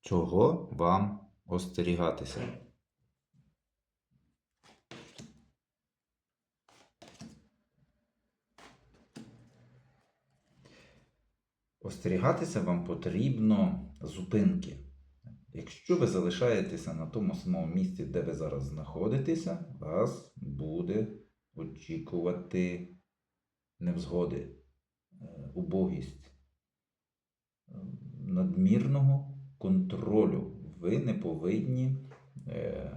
Чого вам остерігатися? Остерігатися вам потрібно зупинки. Якщо ви залишаєтеся на тому самому місці, де ви зараз знаходитеся, вас буде очікувати невзгоди, е, убогість, е, надмірного контролю. Ви не повинні е,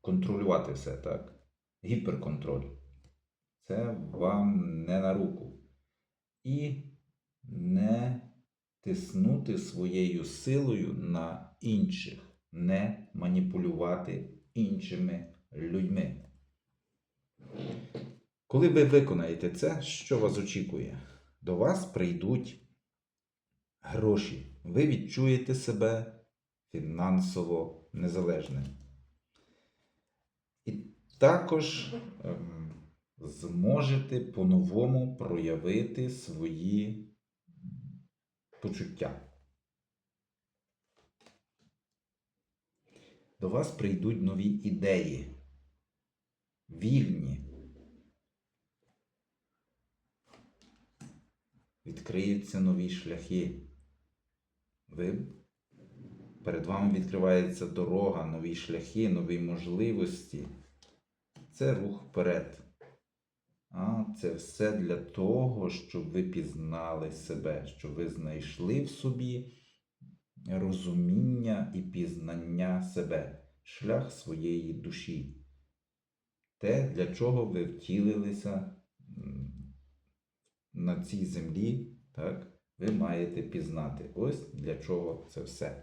контролювати все, так? Гіперконтроль. Це вам не на руку. І не тиснути своєю силою на інших, не маніпулювати іншими людьми. Коли ви виконаєте це, що вас очікує? До вас прийдуть гроші. Ви відчуєте себе фінансово незалежним. І також ем, зможете по-новому проявити свої почуття. До вас прийдуть нові ідеї, вільні. Відкриються нові шляхи. Ви, перед вами відкривається дорога, нові шляхи, нові можливості. Це рух вперед. А це все для того, щоб ви пізнали себе, щоб ви знайшли в собі розуміння і пізнання себе, шлях своєї душі. Те, для чого ви втілилися на цій землі, так, ви маєте пізнати. Ось для чого це все.